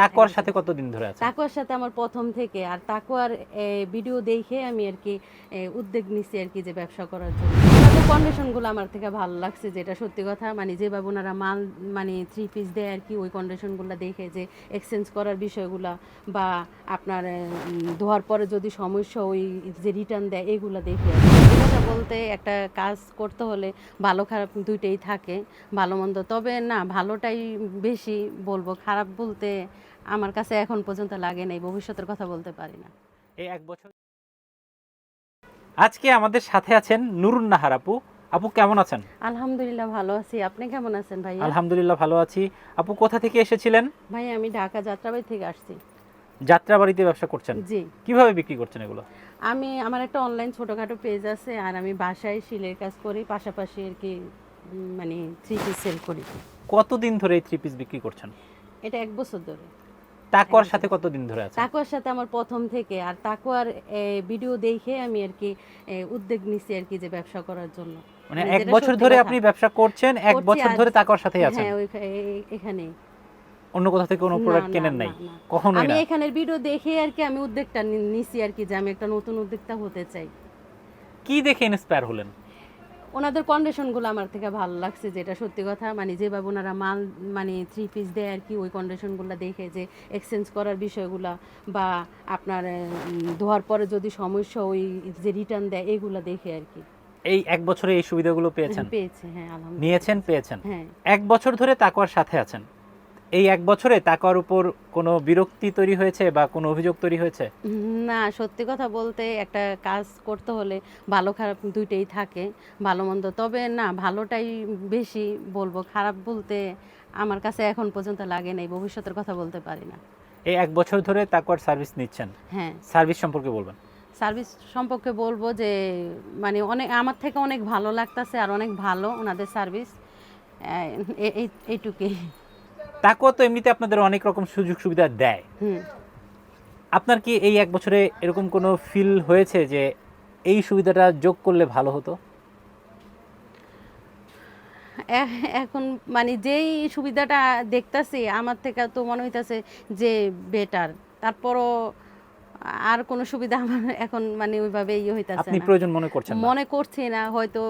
তাকওয়ার সাথে কতদিন ধরে আছেন? তাকুয়ার সাথে আমার প্রথম থেকে, আর তাকুয়ার ভিডিও দেখে আমি আর কি উদ্যোগ নিচ্ছি আর কি যে ব্যবসা করার জন্য। কন্ডিশনগুলো আমার থেকে ভালো লাগছে যেটা সত্যি কথা মানে যেভাবে ওনারা মাল মানে থ্রি পিস দেয় আর কি, ওই কন্ডিশনগুলো দেখে যে এক্সচেঞ্জ করার বিষয়গুলা বা আপনার ধোয়ার পরে যদি সমস্যা ওই যে রিটার্ন দেয়, এগুলো দেখে কথা বলতে একটা কাজ করতে হলে ভালো খারাপ দুইটাই থাকে, ভালো মন্দ। তবে না, ভালোটাই বেশি বলব, খারাপ বলতে আমার কাছে এখন পর্যন্ত লাগে নাই ভবিষ্যতের কথা বলতে পারি না। এই এক বছর আজকে আমাদের সাথে আছেন নুরুন নাহার আপু। আপু কেমন আছেন? আলহামদুলিল্লাহ ভালো আছি। আপনি কেমন আছেন ভাইয়া? আলহামদুলিল্লাহ ভালো আছি। আপু কোথা থেকে এসেছিলেন? ভাই আমি ঢাকা যাত্রাবাড়ি থেকে আসছি। যাত্রাবাড়িতে ব্যবসা করছেন? জি। কীভাবে বিক্রি করছেন এগুলো? আমি আমার একটা অনলাইন ছোটখাটো পেজ আছে আর আমি বাসায় শিলের কাজ করি পাশাপাশি আর কি মানে থ্রি পিস সেল করি। কতদিন ধরে এই থ্রি পিস বিক্রি করছেন? এটা এক বছর ধরে। তাকওয়ার সাথে কতদিন ধরে আছেন তাকুয়ার সাথে আমার প্রথম থেকে আর তাকুয়ার ভিডিও দেখে আমি আর কি উদ্যোগ নিচ্ছি আর কি যে ব্যবসা করার জন্য। মানে মানে এক বছর ধরে আপনি ব্যবসা করছেন এক বছর ধরে তাকওয়ার সাথেই আছেন? হ্যাঁ এখানে অন্য কোথাও থেকে কোনো প্রোডাক্ট কেনেন নাই? না। আমি না। এখানের ভিডিও দেখে আর কি আমি উদ্যোগটা নিছি আর কি যে আমি একটা নতুন উদ্যোক্তা হতে চাই। কি দেখে ইন্সপায়ার হলেন? ওনাদের কন্ডিশনগুলো আমার থেকে ভালো লাগছে যেটা সত্যি কথা। মানে যেভাবে ওনারা মাল মানে থ্রি পিস দেয় আর কি ওই কন্ডিশনগুলো দেখে যে এক্সচেঞ্জ করার বিষয়গুলো বা আপনার ধোয়ার পরে যদি সমস্যা ওই যে রিটার্ন দেয় এগুলো দেখে আর কি। এই এক বছরে এই সুবিধাগুলো পেয়েছেন? পেয়েছে হ্যাঁ নিয়েছেন পেয়েছেন। হ্যাঁ। এক বছর ধরে তাকওয়ার সাথে আছেন। এই এক বছরে তাকওয়ার উপর কোনো বিরক্তি তৈরি হয়েছে বা কোনো অভিযোগ তৈরি হয়েছে? না সত্যি কথা বলতে একটা কাজ করতে হলে ভালো খারাপ দুইটাই থাকে ভালো মন্দ। তবে না ভালোটাই বেশি বলব খারাপ বলতে আমার কাছে এখন পর্যন্ত লাগে নাই ভবিষ্যতের কথা বলতে পারি না। এই এক বছর ধরে তাকওয়ার সার্ভিস নিচ্ছেন। হ্যাঁ। সার্ভিস সম্পর্কে বলবেন। সার্ভিস সম্পর্কে বলব যে মানে অনেক আমার থেকে অনেক ভালো লাগতাছে আর অনেক ভালো ওনাদের সার্ভিস। এইটুকুই তাকওয়া তো এমনিতে আপনাদের অনেক রকম সুযোগ সুবিধা দেয় আপনার কি এই এক বছরে এরকম কোনো ফিল হয়েছে যে এই সুবিধাটা যোগ করলে ভালো হতো? এখন মানে যেই সুবিধাটা দেখতাছি আমার থেকে তো মনে হইতাছে যে বেটার তারপরও আর কোনো সুবিধা আমার এখন মানে ওইভাবে ইয়ে হইতাছে আপনি প্রয়োজন মনে করছেন মনে করছি না হয়তো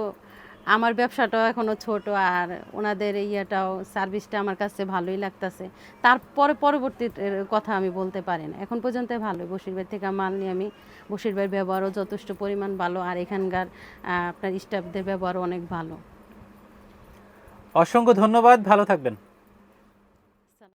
আমার ব্যবসাটাও এখনও ছোট আর ওনাদের ইয়েটাও সার্ভিসটা আমার কাছে ভালোই লাগতেছে। তারপরে পরবর্তী কথা আমি বলতে পারি না। এখন পর্যন্ত ভালো বসিরবাড়ি থেকে মাল নিয়ে আমি বসিরবাড়ির ব্যবহারও যথেষ্ট পরিমাণ ভালো আর এখানকার আপনার স্টাফদের ব্যবহারও অনেক ভালো। অসংখ্য ধন্যবাদ। ভালো থাকবেন।